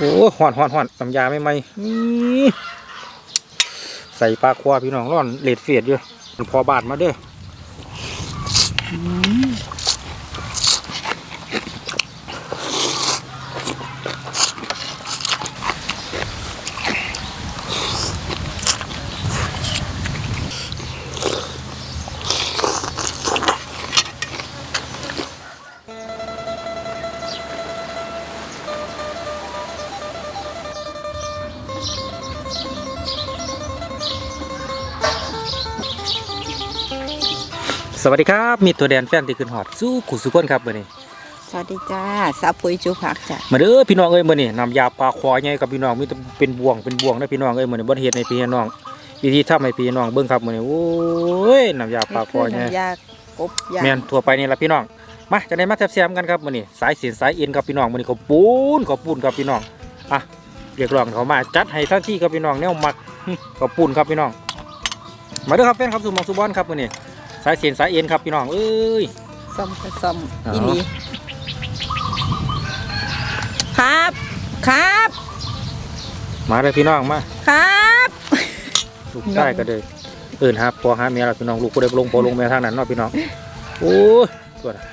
โอ้หอนหอนหอนน้ำยาไม่ไหมนี่ใส่ปลาควาพี่น้องร่อนเลดเฟียดอยู่มันพอบาดมาเด้อ สวัสดีครับมีตัวแดนแฟนที่ขึ้นหอดสู้ขุสุกคนครับมื่อนี้สวัสดีจ้าสาวปุ๋ยจูผักจ้ะมาเด้อพี่น้องเอ้ยมื่อนี้นำยาปลาควาใหญ่กับพี่น้องมีแต่เป็นบ่วงเป็นบ่วงนะพี่น้องเอ้ยมื่อนี้บ่ได้เฮ็ดในพี่น้องวิธีทำให้พี่น้องเบิ่งครับมื่อนี้โอ้ยน้ำยาปลาควาใหญ่น้ำยากบยาแม่นทั่วไปนี่ละพี่น้องมาจะได้มาแซ่บๆกันครับมื้อนี้สายเสียนสายเอ็นครับพี่น้องมื้อนี้เขาปูนเขาปูนครับพี่น้องอะเรียกร้องเขามาจัดให้ทันทีครับพี่น้องแนวมักหึเขาปูนครับพี่น้อง มาเด้อครับแฟนครับสุหมองสุบอนครับมื้อนี้ สายเสียนสายเอ็นครับพี่น้องเอ้ยซ่อมก็ซ่อมอ๋ออีหลีครับครับ มาเลยพี่น้องมาครับลูกชายก็เลยเอิ้นหาพ่อหาแม่แล้วพี่น้องลูกก็ได้ลงพ่อลงแม่ทางนั้นเนาะพี่น้องโอ้ยตัวน่ะ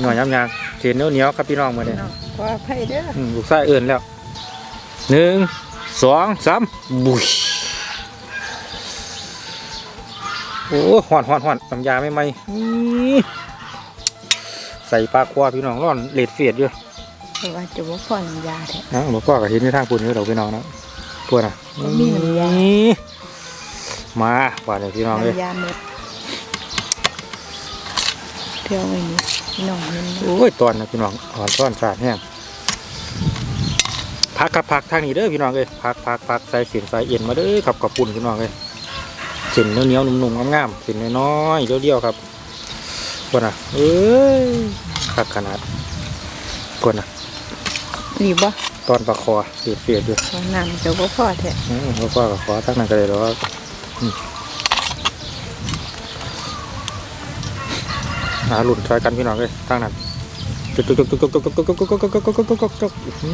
หน่อยยำยางเสียนเหนียวๆครับพี่น้องมื้อนี้ขออภัยเด้ออืมลูกไส้เอื่นแล้วหนึ่งสองสามบุย โอ้หอนหอนหอนน้ำยาไม่ไหมนี่ใส่ปลาควาพี่น้องร่อนเลดเฟียดอยู่แต่ว่าจะว่าพอน้ำยาแท้นะหลวงพ่อกับเห็นในทางปุ่นอยู่เราพี่น้องนะพวกน่ะบ่มีน้ำยานี่มาว่าเลยพี่น้องเลยน้ำยาเม็ดเที่ยวไว้นี่พี่น้องเห็นไหมโอ้ยตอนนะพี่น้องอ่อนต้อนสาดแห้งพักครับพักทางนี้เด้อพี่น้องเลยพักพักพักใส่เสียนใส่เอ็นมาเด้อขับกับปุ่นพี่น้องเลย เส้นเหนียวๆนุ่มๆงามๆเส้นน้อยๆเดียวๆครับกวนน่ะเอ้ยคักขนาดกวนน่ะดีบ่ตอนปลาคอเสียดเสียดอยู่ว่าน้ำจะว่าพอแท้อืมแล้วก็กับขอตั้งนั้นก็เลยแล้วว่าอืมหาหลุนช่วยกันพี่น้องเลยตั้งนั้นจุกจุกจุกจุกจุกจุกจุกจุกจุกจุกจุกจุกจุกจุกจุกจุกอื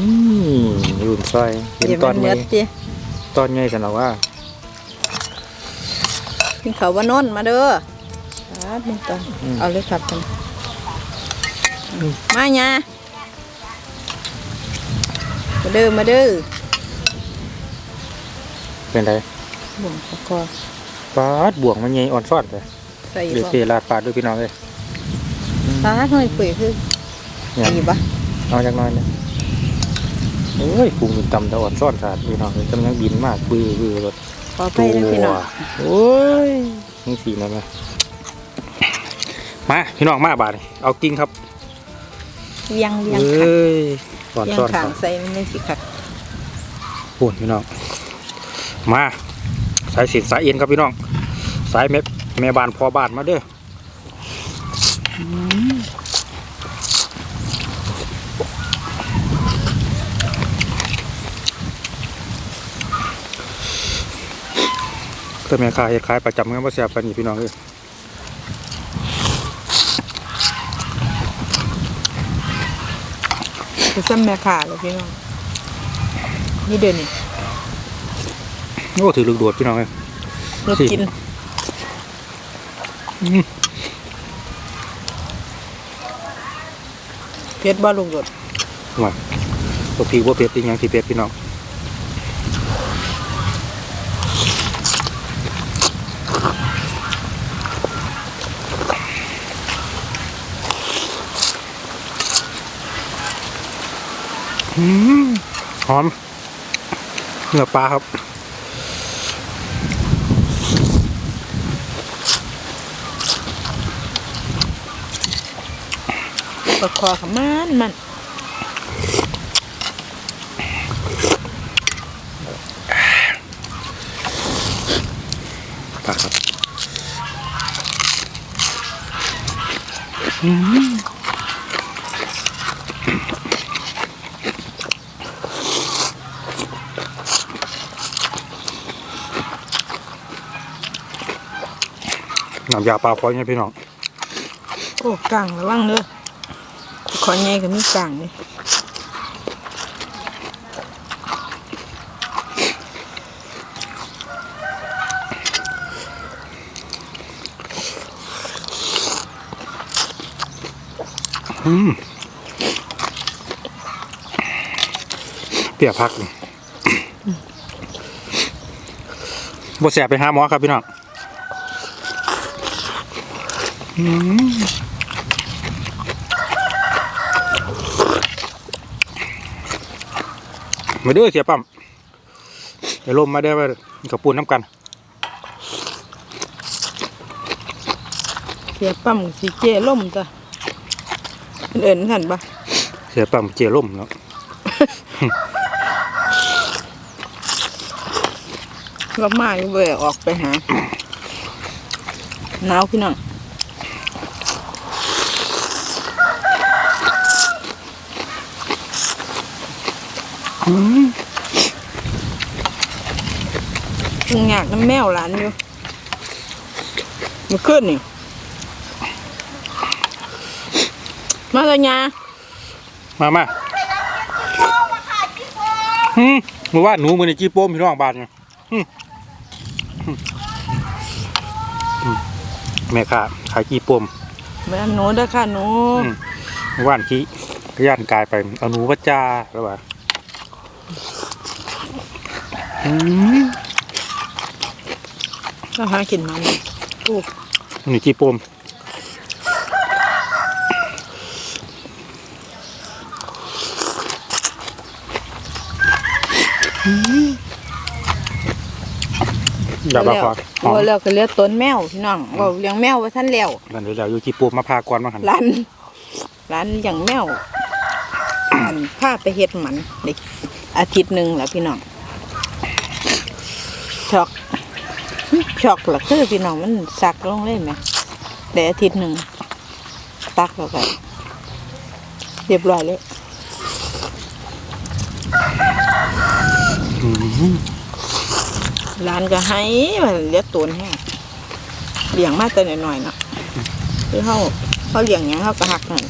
มหลุนช่วยเห็นอย่าตมัอนนเม็ใหญ่ดจิตอนใหญ่สนอว่า กินเขาวว่านอนมาเด้อครับนี่ตอนอืมเอาเลยครับกันมาเนี่ยมาเด้อมาเด้อเป็นไรบ่วงตะกอปาดบ่วงมันใหญ่อ่อนซ่อนเลยใส่เดือดบ่เสียลาดปาดด้วยพี่น้องเลยตาหน่อยปุ๋ยคือเนี่ยดีปะเอาจากหน้อยเนี่ยโอ้ยปรุงจนตำตะอ่อนซ่อนสาดพี่น้องเลยกำลังบินมากบือบือรถข อไปเลยพี่น้องโอ้ยนี่สีนั่นนะมาพี่น้องมาบาดนี่เอากิ้งครับเวียงเวียงเอ้ขังยอ่อนเวียงซ่อนขัคงรับใส่มันเลยสิขัดพูนพี่น้องมาสายเสียนสายเอ็นครับพี่น้อง สายแม่แม่บานพอบานมาเด้อ ก็แม่ค้าเฮ็ดขายประจำกันว่าเสียปานนี้พี่น้องเอ้ยคือซ้ำแม่ขาเลยพี่น้องนี่เดินนี่โอ้ถือลูกโดดพี่น้องเอ้ยรถสิกินเพชรบ้าลุงรถว่าตัวพีว่าเพชรอีกอย่างที่เพชรพี่น้อง หอมเนื้อปลาครับตะคอขมันมัน น้ำยาปลาควายไงพี่น้องโอ้กางระวังเด้อขอไงก็มีกางเลยอืมเปียพักบ่แสบไปห้าหมอครับพี่น้อง มมาเด้อเสียปั๊มเดี๋ยวลมมาเด้อมากับปูนน้ำกัน เสียปั๊มสีเจล่มจ้ะเอินหันปะเสียปั๊มเจล่มเนาะก็มาอยู่เบื่อออกไปหาหนาวพี่น้อง ยังอยากน้ำแมวหลานอยู่มาขึ้นนี่มาเลยยามามาอืมมือว่าหนูมือในจีโป้มพี่น้องบานไงอืมอืมอืมแม่ค่ะขายจีโป้มแม่หนูเด้อค่ะหนูอืมมือว่านจีย่านกายไปเอาหนูวัจจาแล้วว่าอืม ก็หากินมันโอ้นี่จีโป้มอืมอย่าบ้าคอหอมตัวแล้วก็เลี้ยงต้นแมวพี่น้องเราเลี้ยงแมวไว้ท่านแล้วนั่นเดี๋ยวอยู่จีโป้มมาพากรมาหันร้านร้านอย่างแมวอันพาไปเฮ็ดหมันเด็กอาทิตย์หนึ่งแหละพี่น้อง ช็อกช็อกหละคือพี่น้องมันสักลงเลยไหมแต่อาทิตย์หนึ่งตักแล้วก็เรียบร้อยเลยร้านก็ให้ว่าเลี้ยงตัวแห้งเลี้ยงมากแต่หน่อยๆเนาะคือเขาเขาเลี้ยงหยังเขาก็หักนั่น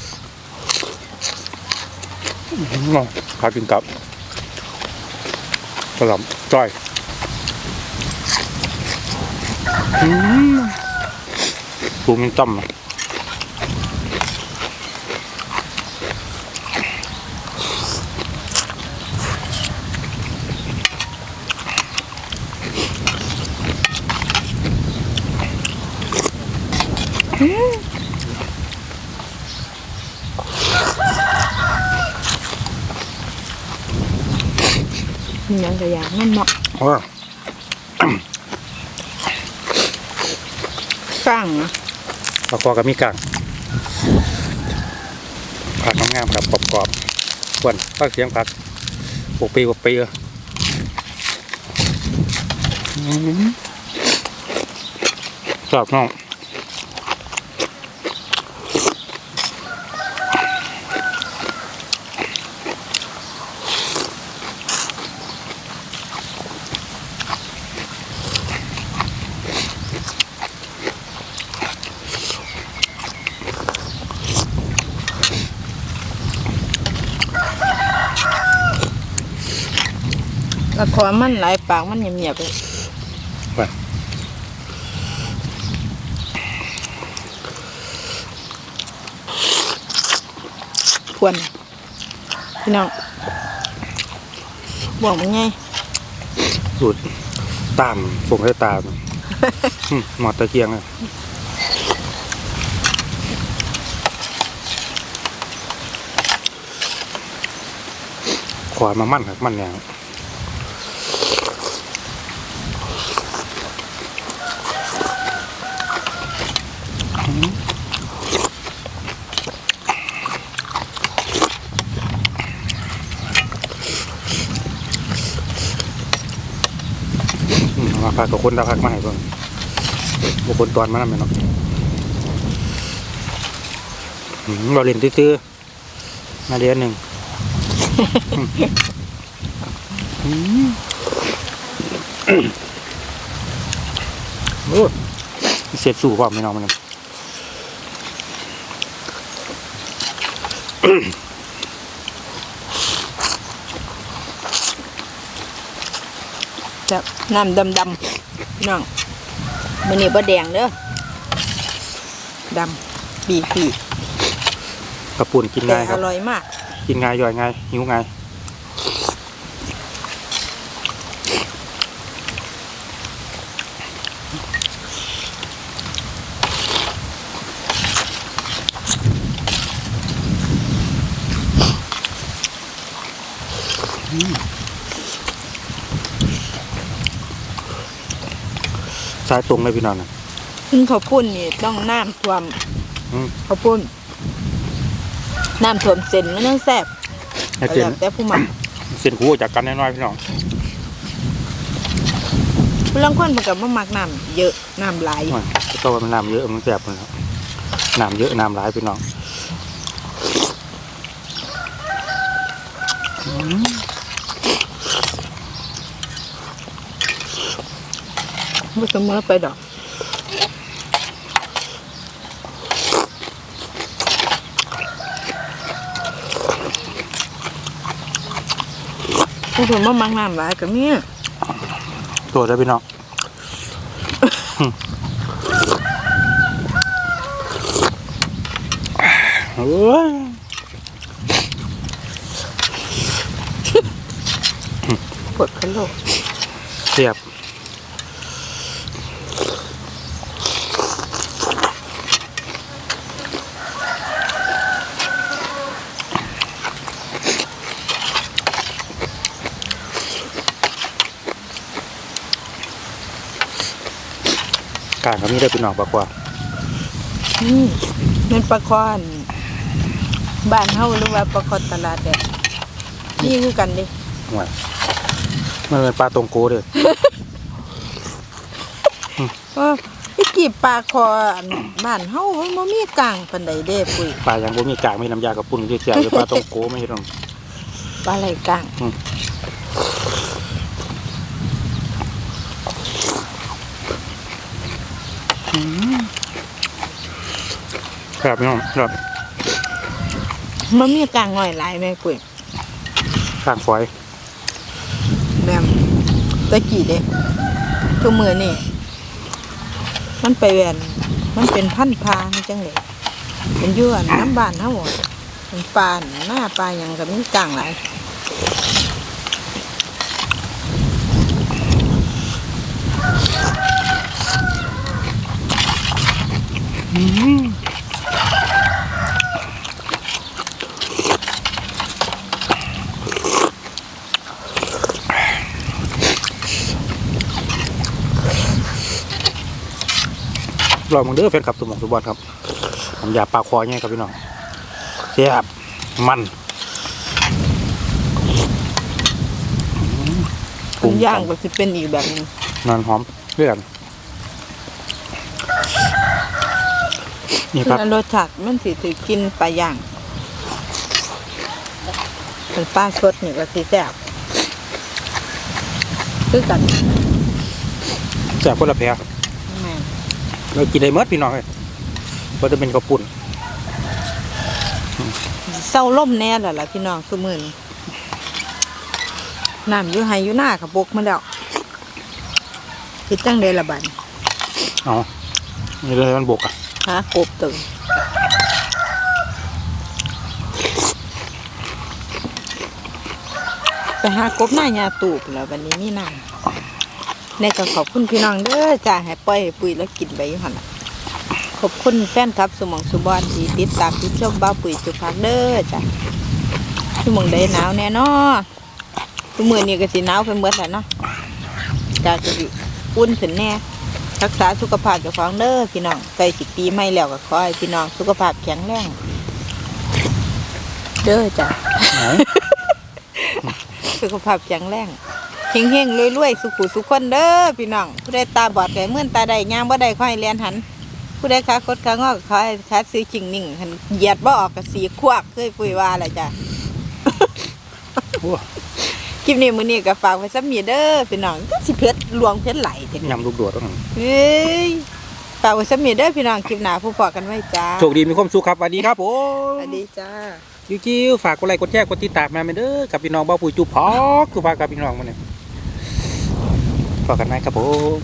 ลองพากินกับกระหล่ำจ้อยอืม ปูมันต้มอะมีหยังก็อยากมันเนาะ ว่าสร้างนะปลาคอกับมีกางผักงามๆครับกรอบๆควนฟังเสียงผักปกปีปกปีอะอืมชอบน้อง แล้วขอมันหลายปากมันเงียบๆเลยไปพวนพี่น้องบอกมันไงสูตรตามผมให้ตามอืมหมอดตะเกียงอะขวามามั่นครับ มั่นแนว ผักกับคนตาพักมาให้เพิ่งบุคคลตอนมานั่นไหมเนาะเราเล่นตื้อๆมาเรียนหนึ่งโอ้เสียบสู่ความไม่นองมันนะจะน้ำดำๆพี่ น้องมันนี่บ่แดงเด้อดำปีปีกระปุ่นกินแต่ง่ายคอรับ ร่อยมาก กินง่ายย่อยง่ายหิวง่าย สายตรงเลยพี่น้องนะขึ้นข้าวปุ้นนี่ต้องน้ำท่วมอืมข้าวปุ้นน้ำท่วมเส้นมันยังแซ่บให้เส้นแล้วแต่ผู้หมักเส้นหูออกจากกันน้อยๆพี่น้องบางคนมันก็บ่มักน้ำเยอะน้ำหลายโอ้ยก็ว่ามันน้ำเยอะมันแสบมันครับน้ำเยอะน้ำร้ายพี่น้องบ่เสมอไปดอกผู้คนบ่มักน้ำหลายก็มีตัวได้พี่น้องโอ้ยปวดกระโหลกเสียบ การก็มีได้พี่น้องปากกว่าอืมมันปลาคอนบ้านเฮาหรือว่าปลาคอนตลาดแดดนี่คือกันเดิห่วยมันเป็นปลาตรงโกเด้อเออไอ้กีบปลาคออันบ้านเฮามันบ่มีกลางปานใดเด้ปุ้ยปลายังบ่มีกากมีน้ำยากระปุ่นที่เสียบหรือปลาตรงโกไม่ต้องปลาไหลกลาง ครับพี่น้องครับมันมีกลางง่อยหลายแม่ปุ้ยข้างฝอยแม่มตะกี้เด้ทุกมื้อนี่มันไปแว่นมันเป็นพันธุ์พาจังได๋มันอยู่อันน้ำบ้านเฮาอะมันปลาหน้าปลาหยังก็มีกลางหลาย รอมึงเด้อแฟนคลับสมองสุบอลครับผมอยากปลาคอเนี่ยครับพี่น้องเสียบมันปรุงย่างก็สิเป็นอีกแบบหนึงนอนหอมเรื่องนี่ครับแล้วรสชาติมันสิถือกินปลาย่างเป็นปลาสดนี่ก็สิแซ่บคือกันแซ่บคนละแพรแม่น เรากินได้เมื่อพี่น้องเลยก็จะเป็นกระปุ่นเศร้าล่มแน่แล้วล่ะพี่น้องซุมื้อนี้น้ำอยู่ไห้อยู่หน้าขับกมาแล้วคิดจังไดละบัดเอานี่เลยมันบกอะหากบตึงไปหากบหน้ายาตูบแล้ววันนี้มีน้ำ ในก็ขอบคุณพี่น้องเด้อจ้าให้ปล่อยให้ปุ๋ยแล้วกินไปอยู่หั่นล่ะขอบคุณแฟนครับสมองสุบอนที่ติดตามที่ชมบ้าวปุ๋ยจุพักเด้อจ้ะชั่วโมงได้หนาวแน่เนอนทุกมื้อนี้ก็สิหนาวไปหมดแล้วเนาะจ้าก็สิอุ่นขึ้นแน่รักษาสุขภาพเจ้าของเด้อพี่น้องใกล้สิปีใหม่แล้วก็ขอให้พี่น้องสุขภาพแข็งแรงเด้อจ้ะไหนสุขภาพแข็งแรง เฮงเฮงๆรวยๆสุขุสุขคนเด้อพี่น้องผู้ใดตาบอดไก่เมื่อนตาใดย่างบ่ได้ค่อยเลียนหัน ผู้ใดขาคดขางอกขอให้ขาซื้อจริงนิ่งหันเหยียดบ่ออกกับสีควักเคยปุยว่าแหละจ้ะโอ้คลิปนี้มื้อนี้ก็ฝากไว้ซ้ำมีเด้อพี่น้องก็สิเผ็ดลวงเผ็ดไหลเด้อยำลูกโดดต้องเฮ้ยฝากไว้ซ้ำมีเด้อพี่น้องคลิปหน้าผู้พอกันไว้จ้าโชคดีมีความสุขครับสวัสดีครับผสมวัสดีจ้าจิ้วๆฝากกดไลค์กดแชร์กดติดตามมาเด้อกับพี่น้องบ้าปุ๋ยจุพอกคือพากับพี่น้องมาเนี่ย ฝากกันไหมครับผม